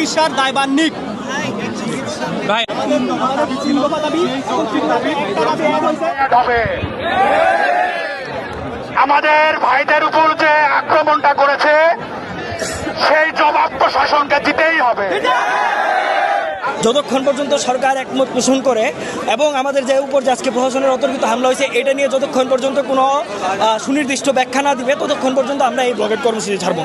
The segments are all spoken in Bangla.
চিকিৎসার দায়বান নিক। ভাই। আমাদের ভাইদের উপর যে আক্রমণটা করেছে সেই জবাব প্রশাসনকে দিতেই হবে। যতক্ষণ পর্যন্ত সরকার একমত পোষণ করে এবং আমাদের যে উপর যে আজকে প্রশাসনের অতর্কিত হামলা হয়েছে, এটা নিয়ে যতক্ষণ পর্যন্ত কোনো সুনির্দিষ্ট ব্যাখ্যা না দিবে, ততক্ষণ পর্যন্ত আমরা এই ব্লকেট কর্মসূচি ছাড়ব।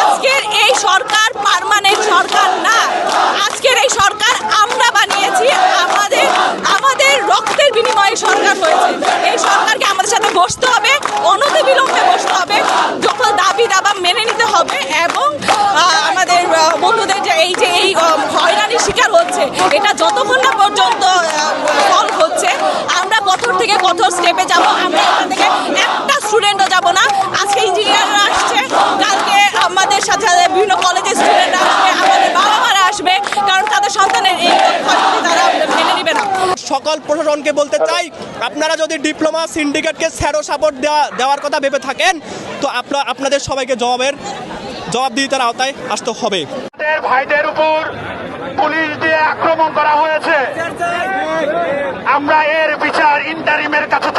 আজকের এই সরকার পারমানেন্ট সরকার না আজকের এই সরকার আমরা বানিয়েছি আমাদের আমাদের রক্তের বিনিময়ে সরকার হয়েছে এই সরকারকে আমাদের সাথে বসতে হবে অনতি বিলম্বে বসতে হবে যত দাবি দাবা মেনে নিতে হবে এবং আহ, আমাদের আহ, বন্ধুদের যে এই যে এই আহ, হয়রানির শিকার হচ্ছে এটা যতক্ষণ না পর্যন্ত সলভ হচ্ছে আমরা কঠোর স্টেপে যাব। আমরা এখান থেকে একটা স্টুডেন্টও যাব না। আজকে ইঞ্জিনিয়াররা আসছে। কালকে আমাদের সাথে সাথে বিভিন্ন কলেজের স্টুডেন্টরা আসবে। আমাদের বাবা মারা আসবে। কারণ তাদের সন্তানের এই ক্ষয়ক্ষতি তারা মেনে নেবে না। সকল প্রশাসনকে বলতে চাই আপনারা যদি ডিপ্লোমা সিন্ডিকেটকে স্যারো সাপোর্ট দেওয়া দেওয়ার কথা ভেবে থাকেন তো আপনার আপনাদের সবাইকে জবাবের জবাব দিয়ে জবাবদিহিতার আওতায় আসতে হবে। ভাইদের উপর পুলিশ দিয়ে আক্রমণ করা হয়েছে। আমরা এর বিচার ইন্টারিমের কাছে